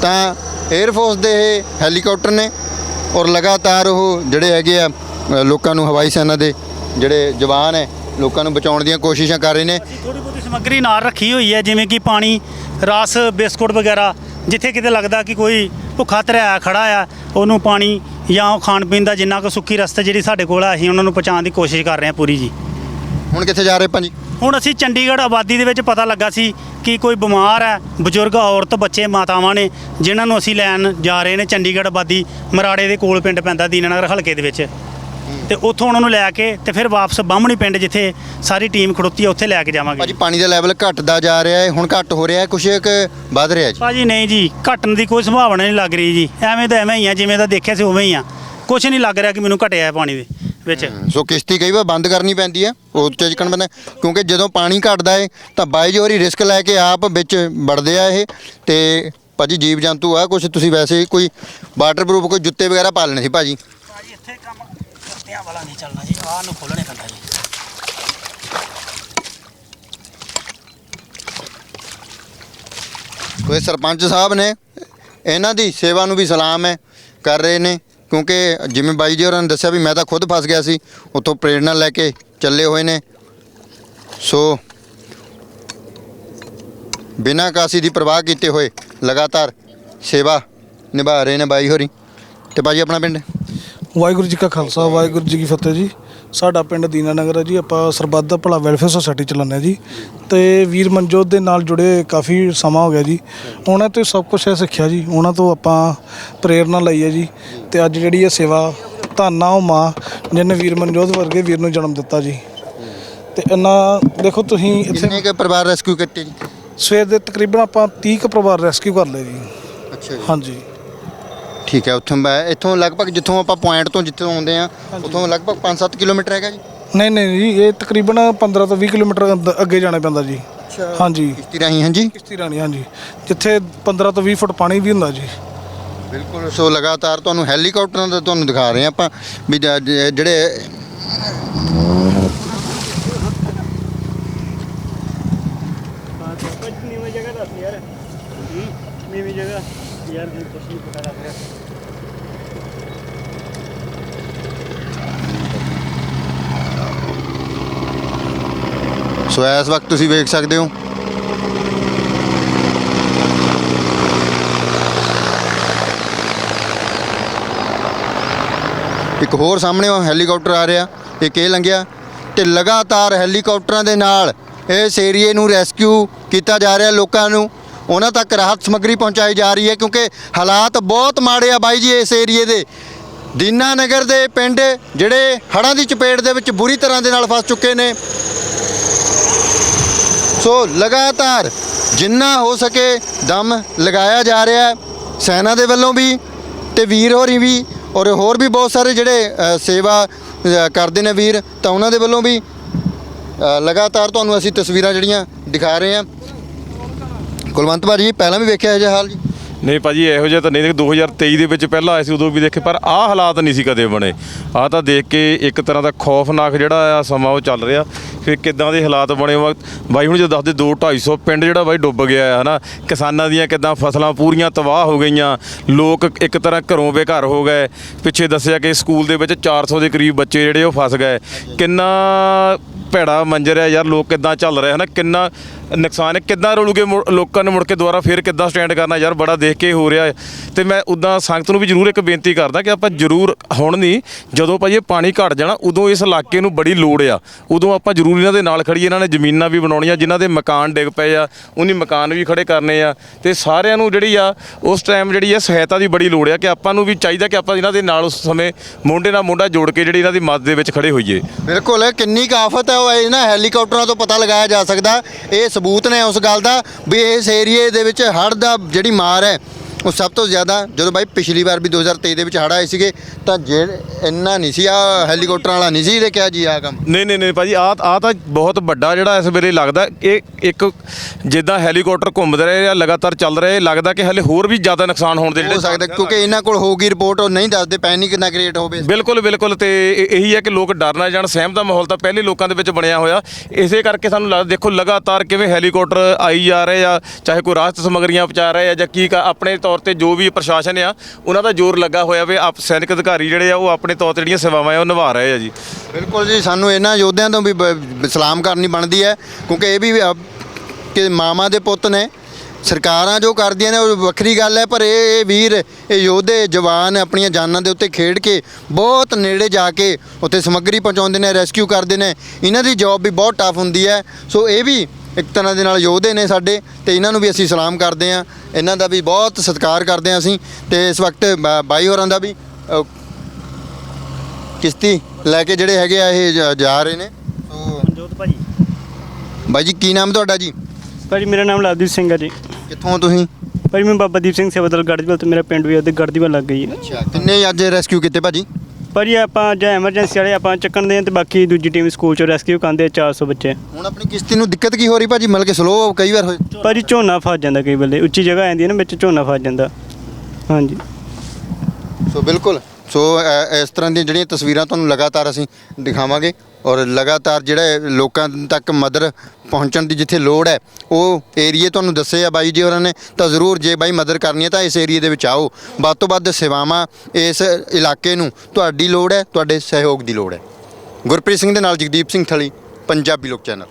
ਤਾਂ 에ਅਰ ਫੋਰਸ ਦੇ ਇਹ ਹੈਲੀਕਾਪਟਰ ਨੇ ਔਰ ਲਗਾਤਾਰ ਉਹ ਜਿਹੜੇ ਹੈਗੇ ਆ ਲੋਕਾਂ ਨੂੰ ਹਵਾਈ ਸੈਨਾ ਦੇ ਜਿਹੜੇ ਜਵਾਨ ਹੈ ਲੋਕਾਂ ਨੂੰ ਬਚਾਉਣ ਦੀਆਂ ਕੋਸ਼ਿਸ਼ਾਂ ਕਰ ਰਹੇ ਨੇ। ਥੋੜੀ ਬਹੁਤੀ ਸਮੱਗਰੀ ਨਾਲ ਰੱਖੀ ਹੋਈ ਹੈ ਜਿਵੇਂ ਕਿ ਪਾਣੀ ਰਸ ਬਿਸਕੁਟ ਵਗੈਰਾ ਜਿੱਥੇ ਕਿਤੇ ਲੱਗਦਾ ਕਿ ਕੋਈ ਭੁੱਖਾ ਧਰਿਆ ਖੜਾ ਆ ਉਹਨੂੰ ਪਾਣੀ ਜਾਂ ਉਹ ਖਾਣ ਪੀਣ ਦਾ ਜਿੰਨਾ ਕੁ ਸੁੱਕੀ ਰਸਤੇ ਜਿਹੜੀ ਸਾਡੇ ਕੋਲ ਆ ਅਸੀਂ ਉਹਨਾਂ ਨੂੰ ਪਹੁੰਚਾਉਣ ਦੀ ਕੋਸ਼ਿਸ਼ ਕਰ ਰਹੇ ਹਾਂ ਪੂਰੀ ਜੀ। ਹੁਣ ਕਿੱਥੇ ਜਾ ਰਹੇ ਭਾਜੀ? ਹੁਣ ਅਸੀਂ ਚੰਡੀਗੜ੍ਹ ਆਬਾਦੀ ਦੇ ਵਿੱਚ ਪਤਾ ਲੱਗਾ ਸੀ ਕਿ ਕੋਈ ਬਿਮਾਰ ਹੈ ਬਜ਼ੁਰਗ ਔਰਤ ਬੱਚੇ ਮਾਤਾਵਾਂ ਨੇ ਜਿਨ੍ਹਾਂ ਨੂੰ ਅਸੀਂ ਲੈਣ ਜਾ ਰਹੇ ਨੇ ਚੰਡੀਗੜ੍ਹ ਆਬਾਦੀ ਮਰਾੜੇ ਦੇ ਕੋਲ ਪਿੰਡ ਪੈਂਦਾ ਦੀਨਾਨਗਰ ਹਲਕੇ ਦੇ ਵਿੱਚ। ਤੇ ਉੱਥੋਂ ਉਹਨਾਂ ਨੂੰ ਲੈ ਕੇ ਤੇ ਫਿਰ ਵਾਪਸ ਬਾਹਮਣੀ ਪਿੰਡ ਜਿੱਥੇ ਸਾਰੀ ਟੀਮ ਖੜੋਤੀ ਹੈ ਉੱਥੇ ਲੈ ਕੇ ਜਾਵਾਂਗੇ। ਭਾਜੀ ਪਾਣੀ ਦਾ ਲੈਵਲ ਘਟਦਾ ਜਾ ਰਿਹਾ ਹੈ ਹੁਣ ਘਟ ਹੋ ਰਿਹਾ ਹੈ ਕੁਛ ਇੱਕ ਵੱਧ ਰਿਹਾ ਜੀ? ਭਾਜੀ ਨਹੀਂ ਜੀ ਘਟਣ ਦੀ ਕੋਈ ਸੰਭਾਵਨਾ ਨਹੀਂ ਲੱਗ ਰਹੀ ਜੀ। ਐਵੇਂ ਤਾਂ ਐਵੇਂ ਹੀ ਆ ਜਿਵੇਂ ਦਾ ਦੇਖਿਆ ਸੀ ਉਵੇਂ ਹੀ ਆ। ਕੁਝ ਨਹੀਂ ਲੱਗ ਰਿਹਾ ਕਿ ਮੈਨੂੰ ਘਟਿਆ ਹੈ ਪਾਣੀ ਦੇ ਵਿੱਚ। ਸੋ ਕਿਸ਼ਤੀ ਕਈ ਵਾਰ ਬੰਦ ਕਰਨੀ ਪੈਂਦੀ ਹੈ ਉਹ ਚੱਕਣ ਪੈਂਦਾ ਕਿਉਂਕਿ ਜਦੋਂ ਪਾਣੀ ਘਟਦਾ ਹੈ ਤਾਂ ਬਾਈ ਜੀ ਹੋਰੀ ਰਿਸਕ ਲੈ ਕੇ ਆਪ ਵਿੱਚ ਵੜਦੇ ਆ ਇਹ। ਤੇ ਭਾਜੀ ਜੀਵ ਜੰਤੂ ਆ ਕੁਝ ਤੁਸੀਂ ਵੈਸੇ ਕੋਈ ਵਾਟਰਪ੍ਰੂਫ ਕੋਈ ਜੁੱਤੇ ਵਗੈਰਾ ਪਾ ਲੈਣੇ ਸੀ ਭਾਜੀ? ਭਾਜੀ ਇੱਥੇ ਕੰਮ ਕੁੱਤਿਆਂ ਵਾਲਾ ਨਹੀਂ ਚੱਲਣਾ ਜੀ, ਆਹ ਨੂੰ ਖੋਲਣੇ ਪੈਂਦਾ ਜੀ। ਕੋਈ ਸਰਪੰਚ ਸਾਹਿਬ ਨੇ, ਇਹਨਾਂ ਦੀ ਸੇਵਾ ਨੂੰ ਵੀ ਸਲਾਮ ਹੈ, ਕਰ ਰਹੇ ਨੇ, ਕਿਉਂਕਿ ਜਿਵੇਂ ਬਾਈ ਜੀ ਹੋਰਾਂ ਨੇ ਦੱਸਿਆ ਵੀ ਮੈਂ ਤਾਂ ਖੁਦ ਫਸ ਗਿਆ ਸੀ, ਉੱਥੋਂ ਪ੍ਰੇਰਣਾ ਲੈ ਕੇ ਚੱਲੇ ਹੋਏ ਨੇ। ਸੋ, ਬਿਨਾਂ ਕਾਸੀ ਦੀ ਪ੍ਰਵਾਹ ਕੀਤੇ ਹੋਏ ਲਗਾਤਾਰ ਸੇਵਾ ਨਿਭਾ ਰਹੇ ਨੇ ਬਾਈ ਹੋਰੀ। ਤੇ ਬਾਜੀ ਆਪਣਾ ਪਿੰਡ? ਵਾਹਿਗੁਰੂ ਜੀ ਕਾ ਖਾਲਸਾ ਵਾਹਿਗੁਰੂ ਜੀ ਕੀ ਫਤਿਹ ਜੀ। ਸਾਡਾ ਪਿੰਡ ਦੀਨਾਨਗਰ ਹੈ ਜੀ ਆਪਾਂ ਸਰਬੱਤ ਦਾ ਭਲਾ ਵੈਲਫੇਅਰ ਸੁਸਾਇਟੀ ਚਲਾਉਂਦੇ ਹਾਂ ਜੀ। ਤੇ ਵੀਰ ਮਨਜੋਤ ਦੇ ਨਾਲ ਜੁੜੇ ਕਾਫੀ ਸਮਾਂ ਹੋ ਗਿਆ ਜੀ। ਉਹਨਾਂ ਤੋਂ ਸਭ ਕੁਝ ਸਿੱਖਿਆ ਜੀ। ਉਹਨਾਂ ਤੋਂ ਆਪਾਂ ਪ੍ਰੇਰਣਾ ਲਈ ਹੈ ਜੀ। ਤੇ ਅੱਜ ਜਿਹੜੀ ਇਹ ਸੇਵਾ ਧੰਨਾ ਉਹ ਮਾਂ ਜਿਹਨੇ ਵੀਰ ਮਨਜੋਤ ਵਰਗੇ ਵੀਰ ਨੂੰ ਜਨਮ ਦਿੱਤਾ ਜੀ। ਤੇ ਇਹਨਾਂ ਦੇਖੋ ਤੁਸੀਂ ਇੱਥੇ ਕਿੰਨੇ ਕੇ ਪਰਿਵਾਰ ਰੈਸਕਿਊ ਕੀਤੇ ਜੀ? ਸਵੇਰ ਦੇ ਤਕਰੀਬਨ ਆਪਾਂ 30 ਕੁ ਪਰਿਵਾਰ ਰੈਸਕਿਊ ਕਰ ਲਏ ਜੀ। ਅੱਛਾ ਜੀ। ਹਾਂਜੀ। ਠੀਕ ਹੈ ਉੱਥੋਂ ਮੈਂ ਇੱਥੋਂ ਲਗਭਗ ਜਿੱਥੋਂ ਆਪਾਂ ਪੁਆਇੰਟ ਤੋਂ ਜਿੱਥੋਂ ਆਉਂਦੇ ਆ ਉੱਥੋਂ ਲਗਭਗ 5-7 ਕਿਲੋਮੀਟਰ ਹੈਗਾ ਜੀ। ਨਹੀਂ ਨਹੀਂ ਜੀ ਇਹ ਤਕਰੀਬਨ 15 ਤੋਂ 20 ਕਿਲੋਮੀਟਰ ਅੰਦ- ਅੱਗੇ ਜਾਣਾ ਪੈਂਦਾ ਜੀ। ਹਾਂਜੀ। ਕਿਸ਼ਤੀ ਰਾਹੀਂ ਹਾਂਜੀ? ਕਿਸ਼ਤੀ ਰਾਣੀ ਹਾਂਜੀ। ਜਿੱਥੇ 15 ਤੋਂ 20 ਫੁੱਟ ਪਾਣੀ ਵੀ ਹੁੰਦਾ ਜੀ। ਬਿਲਕੁਲ ਸੋ ਲਗਾਤਾਰ ਤੁਹਾਨੂੰ ਹੈਲੀਕਾਪਟਰਾਂ ਦਾ ਤੁਹਾਨੂੰ ਦਿਖਾ ਰਹੇ ਹਾਂ ਆਪਾਂ ਵੀ ਜ- ਜ- ਜਿਹੜੇ ਨੀਵੀਂ ਜਗ੍ਹਾ ਦੱਸ ਯਾਰ। ਨੀਵੀਂ ਜਗ੍ਹਾ। ਯਾਰ ਕੁਝ ਨਹੀਂ ਪਤਾ ਲੱਗ ਰਿਹਾ। ਸੋ ਇਸ ਵਕਤ ਤੁਸੀਂ ਵੇਖ ਸਕਦੇ ਹੋ। ਇੱਕ ਹੋਰ ਸਾਹਮਣੇ ਉਹ ਹੈਲੀਕਾਪਟਰ ਆ ਰਿਹਾ, ਇੱਕ ਇਹ ਲੰਘਿਆ ਤੇ ਲਗਾਤਾਰ ਹੈਲੀਕਾਪਟਰਾਂ ਦੇ ਨਾਲ ਇਸ ਏਰੀਏ ਨੂੰ ਰੈਸਕਿਊ ਕੀਤਾ ਜਾ ਰਿਹਾ ਲੋਕਾਂ ਨੂੰ। ਉਹਨਾਂ ਤੱਕ ਰਾਹਤ ਸਮੱਗਰੀ ਪਹੁੰਚਾਈ ਜਾ ਰਹੀ ਹੈ ਕਿਉਂਕਿ ਹਾਲਾਤ ਬਹੁਤ ਮਾੜੇ ਆ ਬਾਈ ਜੀ ਇਸ ਏਰੀਏ ਦੇ। ਦੀਨਾ ਨਗਰ ਦੇ ਪਿੰਡ ਜਿਹੜੇ ਹੜ੍ਹਾਂ ਦੀ ਚਪੇਟ ਦੇ ਵਿੱਚ ਬੁਰੀ ਤਰ੍ਹਾਂ ਦੇ ਨਾਲ ਫਸ ਚੁੱਕੇ ਨੇ। ਸੋ ਲਗਾਤਾਰ ਜਿੰਨਾ ਹੋ ਸਕੇ ਦਮ ਲਗਾਇਆ ਜਾ ਰਿਹਾ ਹੈ, ਸੈਨਾ ਦੇ ਵੱਲੋਂ ਵੀ ਤੇ ਵੀਰ ਹੋਰੀ ਵੀ ਔਰ ਹੋਰ ਵੀ ਬਹੁਤ ਸਾਰੇ ਜਿਹੜੇ ਸੇਵਾ ਕਰਦੇ ਨੇ ਵੀਰ, ਤਾਂ ਉਹਨਾਂ ਦੇ ਵੱਲੋਂ ਵੀ ਲਗਾਤਾਰ ਤੁਹਾਨੂੰ ਅਸੀਂ ਤਸਵੀਰਾਂ ਜਿਹੜੀਆਂ ਦਿਖਾ ਰਹੇ ਹਾਂ। ਕੁਲਵੰਤ ਭਾਜੀ ਪਹਿਲਾਂ ਵੀ ਵੇਖਿਆ ਇਹ ਜਿਹਾ ਹਾਲ ਜੀ? ਨਹੀਂ ਭਾਜੀ, ਇਹੋ ਜਿਹਾ ਤਾਂ ਨਹੀਂ, ਦੇਖ 2023 ਦੇ ਵਿੱਚ ਪਹਿਲਾਂ ਆਏ ਸੀ, ਉਦੋਂ ਵੀ ਦੇਖੇ, ਪਰ ਆਹ ਹਾਲਾਤ ਨਹੀਂ ਸੀ ਕਦੇ ਬਣੇ। ਆਹ ਤਾਂ ਦੇਖ ਕੇ ਇੱਕ ਤਰ੍ਹਾਂ ਦਾ ਖੌਫਨਾਕ ਜਿਹੜਾ ਆ ਸਮਾਂ ਉਹ ਚੱਲ ਰਿਹਾ। ਫਿਰ ਕਿੱਦਾਂ ਦੇ ਹਾਲਾਤ ਬਣੇ? ਵਾ ਬਾਈ ਹੁਣ ਜੇ ਦੱਸਦੇ 2 250 ਪਿੰਡ ਜਿਹੜਾ ਬਾਈ ਡੁੱਬ ਗਿਆ ਹੈ ਹਨਾ? ਕਿਸਾਨਾਂ ਦੀਆਂ ਕਿੱਦਾਂ ਫਸਲਾਂ ਪੂਰੀਆਂ ਤਬਾਹ ਹੋ ਗਈਆਂ। ਲੋਕ ਇੱਕ ਤਰ੍ਹਾਂ ਘਰੋਂ ਬੇਘਰ ਹੋ ਗਏ। ਪਿੱਛੇ ਦੱਸਿਆ ਕਿ ਸਕੂਲ ਦੇ ਵਿੱਚ 400 ਦੇ ਕਰੀਬ ਬੱਚੇ ਜਿਹੜੇ ਉਹ ਫਸ ਗਏ। ਕਿੰਨਾ ਭੈੜਾ ਮੰਜ਼ਰ ਹੈ ਯਾਰ, ਲੋਕ ਕਿੱਦਾਂ ਚੱਲ ਰਹੇ, ਹਨਾ? ਕਿੰਨਾ ਨੁਕਸਾਨ ਹੈ। ਕਿੱਦਾਂ ਰੋਲੂਗੇ ਮੁੜ- ਲੋਕਾਂ ਨੂੰ ਮੁੜ ਕੇ ਦੁਬਾਰਾ ਫੇਰ ਕਿੱਦਾਂ ਸਟੈਂਡ ਕਰਨਾ? ਯਾਰ ਬੜਾ ਦੇਖ ਕੇ ਹੋ ਰਿਹਾ ਹੈ। ਤੇ ਮੈਂ ਉਦਾਂ ਸੰਗਤ ਨੂੰ ਵੀ ਜ਼ਰੂਰ ਇੱਕ ਬੇਨਤੀ ਕਰਦਾ ਕਿ ਆਪਾਂ ਜ਼ਰੂਰ ਹੁਣ ਨਹੀਂ, ਜਦੋਂ ਭਾਈ ਇਹ ਪਾਣੀ ਘਟ ਜਾਣਾ, ਉਦੋਂ ਇਸ ਇਲਾਕੇ ਨੂੰ ਬੜੀ ਲੋੜ ਆ। ਉਦੋਂ ਆਪਾਂ ਜ਼ਰੂਰ ਇਹਨਾਂ ਦੇ ਨਾਲ ਖੜੀਏ ਇਹਨਾਂ ਨੇ ਜ਼ਮੀਨਾਂ ਵੀ ਬਣਾਉਣੀਆਂ, ਜਿਨ੍ਹਾਂ ਦੇ ਮਕਾਨ ਡਿੱਗ ਪਏ ਆ ਉਹਨੀ ਮਕਾਨ ਵੀ ਖੜੇ ਕਰਨੇ ਆ। ਤੇ ਸਾਰਿਆਂ ਨੂੰ ਜਿਹੜੀ ਆ, ਉਸ ਟਾਈਮ ਜਿਹੜੀ ਆ, ਸਹਾਇਤਾ ਦੀ ਬੜੀ ਲੋੜ ਆ ਕਿ ਆਪਾਂ ਨੂੰ ਵੀ ਚਾਹੀਦਾ ਕਿ ਆਪਾਂ ਇਹਨਾਂ ਦੇ ਨਾਲ ਉਸ ਸਮੇਂ ਮੋਢੇ ਨਾਲ ਮੋਢਾ ਜੋੜ ਕੇ ਜਿਹੜੀ ਇਹਨਾਂ ਦੀ ਮਦਦ ਦੇ ਵਿੱਚ ਖੜੇ ਹੋਈਏ। ਬਿਲਕੁਲ, ਕਿੰਨੀ ਕੁ ਆਫ਼ਤ ਹੈ ਉਹ ਇਹਨਾਂ ਹੈਲੀਕਾਪਟਰਾਂ ਤੋਂ ਪਤਾ ਲਗਾਇਆ ਜਾ ਸਕਦਾ। ਇਹ ਸਬੂਤ ਨੇ ਉਸ ਗੱਲ ਦਾ ਵੀ ਇਸ ਏਰੀਏ ਦੇ ਵਿੱਚ ਹੜ੍ਹ ਦਾ ਜਿਹੜੀ ਮਾਰ ਹੈ ਉਹ ਸਭ ਤੋਂ ਜ਼ਿਆਦਾ ਜਦੋਂ ਬਾਈ ਪਿਛਲੀ ਵਾਰ ਵੀ 2023 ਦੇ ਵਿੱਚ ਹੜ੍ਹ ਆਏ ਸੀਗੇ ਤਾਂ ਜੇ ਇੰਨਾ ਨਹੀਂ ਸੀ ਆ ਹੈਲੀਕਾਪਟਰ ਵਾਲਾ ਨਹੀਂ ਸੀ ਦੇਖਿਆ ਜੀ ਆ ਕੰਮ। ਨਹੀਂ ਨਹੀਂ ਨਹੀਂ ਭਾਜੀ ਆ ਆ ਤਾਂ ਬਹੁਤ ਵੱਡਾ ਜਿਹੜਾ ਇਸ ਵੇਲੇ ਲੱਗਦਾ ਇਹ ਇੱਕ ਜਿੱਦਾਂ ਹੈਲੀਕਾਪਟਰ ਘੁੰਮਦੇ ਰਹੇ ਆ ਲਗਾਤਾਰ ਚੱਲ ਰਹੇ ਲੱਗਦਾ ਕਿ ਹਲੇ ਹੋਰ ਵੀ ਜ਼ਿਆਦਾ ਨੁਕਸਾਨ ਹੋਣ ਦੇ ਹੋ ਸਕਦਾ ਕਿਉਂਕਿ ਇਹਨਾਂ ਕੋਲ ਹੋਊਗੀ ਰਿਪੋਰਟ ਉਹ ਨਹੀਂ ਦੱਸਦੇ ਪੈਨਿਕ ਨਾ ਕ੍ਰੀਏਟ ਹੋਵੇ। ਬਿਲਕੁਲ ਬਿਲਕੁਲ ਤੇ ਇਹ- ਹੈ ਕਿ ਲੋਕ ਡਰ ਨਾ ਜਾਣ ਸਹਿਮ ਦਾ ਮਾਹੌਲ ਤਾਂ ਪਹਿਲੇ ਲੋਕਾਂ ਦੇ ਵਿੱਚ ਬਣਿਆ ਹੋਇਆ। ਇਸੇ ਕਰਕੇ ਸਾਨੂੰ ਲੱਗਦਾ ਦੇਖੋ ਲਗਾਤਾਰ ਕਿਵੇਂ ਹੈਲੀਕਾਪਟਰ ਆਈ ਜਾ ਰਹੇ ਆ ਚਾਹੇ ਕੋਈ ਰਾਹਤ ਸਮਗਰੀਆਂ ਪਹੁੰਚਾ ਰਹੇ ਆ ਜਾਂ ਕ- ਆਪਣੇ ਤੌਰ ਤੇ ਜੋ ਵੀ ਪ੍ਰਸ਼ਾਸਨ ਆ ਉਹਨਾਂ ਦਾ ਜ਼ੋਰ ਲੱਗਾ ਹੋਇਆ ਵੀ ਆਪ ਸੈਨਿਕ ਅਧਿਕਾਰੀ ਜਿਹੜੇ ਆ ਉਹ ਆਪਣੇ ਤੌਰ ਤੇ ਜਿਹੜੀਆਂ ਸੇਵਾਵਾਂ ਆ ਉਹ ਨਿਭਾ ਰਹੇ ਆ ਜੀ। ਬਿਲਕੁਲ ਜੀ ਸਾਨੂੰ ਇਹਨਾਂ ਯੋਧਿਆਂ ਤੋਂ ਵੀ ਬ- ਬ- ਸਲਾਮ ਕਰਨੀ ਬਣਦੀ ਹੈ ਕਿਉਂਕਿ ਇਹ ਵੀ ਅ, ਕਿ ਮਾਮਾ ਦੇ ਪੁੱਤ ਨੇ ਸਰਕਾਰਾਂ ਜੋ ਕਰਦੀਆਂ ਨੇ ਉਹ ਵੱਖਰੀ ਗੱਲ ਹੈ ਪਰ ਇਹ ਇਹ ਵੀਰ ਇਹ ਯੋਧੇ ਜਵਾਨ ਆਪਣੀਆਂ ਜਾਨਾਂ ਦੇ ਉੱਤੇ ਖੇਡ ਕੇ ਬਹੁਤ ਨੇੜੇ ਜਾ ਕੇ ਉੱਥੇ ਸਮੱਗਰੀ ਪਹੁੰਚਾਉਂਦੇ ਨੇ ਰੈਸਕਿਊ ਕਰਦੇ ਨੇ ਇਹਨਾਂ ਦੀ ਜੌਬ ਵੀ ਬਹੁਤ ਟਫ ਹੁੰਦੀ ਹੈ। ਸੋ ਇਹ ਵੀ ਇੱਕ ਤਰ੍ਹਾਂ ਦੇ ਨਾਲ ਯੋਧੇ ਨੇ ਸਾਡੇ ਤੇ ਇਹਨਾਂ ਨੂੰ ਵੀ ਅਸੀਂ ਸਲਾਮ ਕਰਦੇ ਹਾਂ। ਇਹਨਾਂ ਦਾ ਵੀ ਬਹੁਤ ਸਤਿਕਾਰ ਕਰਦੇ ਹਾਂ ਅਸੀਂ ਤੇ ਇਸ ਵਕਤ ਬ- ਬਾਈ ਹੋਰਾਂ ਦਾ ਵੀ ਅ, ਕਿਸ਼ਤੀ ਲੈ ਕੇ ਜਿਹੜੇ ਹੈਗੇ ਆ ਇਹ ਜਾ- ਜਾ ਰਹੇ ਨੇ। ਸੋ ਮਨਜੋਤ ਭਾਜੀ। ਬਾਈ ਜੀ ਕੀ ਨਾਮ ਤੁਹਾਡਾ ਜੀ? ਭਾਜੀ ਮੇਰਾ ਨਾਮ ਲਵਦੀਪ ਸਿੰਘ ਹੈ ਜੀ। ਕਿੱਥੋਂ ਹੋ ਤੁਸੀਂ? ਭਾਜੀ ਮੈਂ ਬਾਬਾ ਦੀਪ ਸਿੰਘ ਸੇਵਾਦਲ ਗੜਦੀਵਾਲ ਤੇ ਮੇਰਾ ਪਿੰਡ ਵੀ ਉਹਦੇ ਗੜਦੀਵਾਲ ਲੱਗ ਗਈ ਹੈ। ਅੱਛਾ ਕਿੰਨੇ ਅੱਜ ਰੈਸਕਿਊ ਕੀਤੇ ਭਾਜੀ? ਭਾਜੀ ਆਪਾਂ ਜਾਂ ਐਮਰਜੈਂਸੀ ਵਾਲੇ ਆਪਾਂ ਚੱਕਣ ਦੇ ਆ ਤੇ ਬਾਕੀ ਦੂਜੀ ਟੀਮ ਸਕੂਲ ਚੋਂ ਰੈਸਕਿਊ ਕਰਦੇ ਆ 400 ਬੱਚੇ। ਹੁਣ ਆਪਣੀ ਕਿਸ਼ਤੀ ਨੂੰ ਦਿੱਕਤ ਕੀ ਹੋ ਰਹੀ ਭਾਜੀ? ਮਤਲਬ ਕਿ ਸਲੋ ਕਈ ਵਾਰ ਹੋਏ। ਭਾਜੀ ਝੋਨਾ ਫਸ ਜਾਂਦਾ ਕਈ ਵੇਲੇ ਉੱਚੀ ਜਗ੍ਹਾ ਆਂਦੀ ਹੈ ਨਾ ਵਿੱਚ ਝੋਨਾ ਫਸ ਜਾਂਦਾ। ਹਾਂਜੀ। ਸੋ ਬਿਲਕੁਲ ਸੋ ਅ, ਇਸ ਤਰ੍ਹਾਂ ਦੀਆਂ ਜਿਹੜੀਆਂ ਤਸਵੀਰਾਂ ਤੁਹਾਨੂੰ ਲਗਾਤਾਰ ਅਸੀਂ ਦਿਖਾਵਾਂਗੇ। ਔਰ ਲਗਾਤਾਰ ਜਿਹੜਾ ਲੋਕਾਂ ਤੱਕ ਮਦਦ ਪਹੁੰਚਣ ਦੀ ਜਿੱਥੇ ਲੋੜ ਹੈ, ਉਹ ਏਰੀਏ ਤੁਹਾਨੂੰ ਦੱਸੇ ਆ ਬਾਈ ਜੀ ਹੋਰਾਂ ਨੇ, ਤਾਂ ਜ਼ਰੂਰ ਜੇ ਬਾਈ ਮਦਦ ਕਰਨੀ ਹੈ ਤਾਂ ਇਸ ਏਰੀਏ ਦੇ ਵਿੱਚ ਆਓ। ਵੱਧ ਤੋਂ ਵੱਧ ਸੇਵਾਵਾਂ ਇਸ ਇਲਾਕੇ ਨੂੰ ਤੁਹਾਡੀ ਲੋੜ ਹੈ, ਤੁਹਾਡੇ ਸਹਿਯੋਗ ਦੀ ਲੋੜ ਹੈ। ਗੁਰਪ੍ਰੀਤ ਸਿੰਘ ਦੇ ਨਾਲ ਜਗਦੀਪ ਸਿੰਘ ਥਲੀ, ਪੰਜਾਬੀ ਲੋਕ ਚੈਨਲ।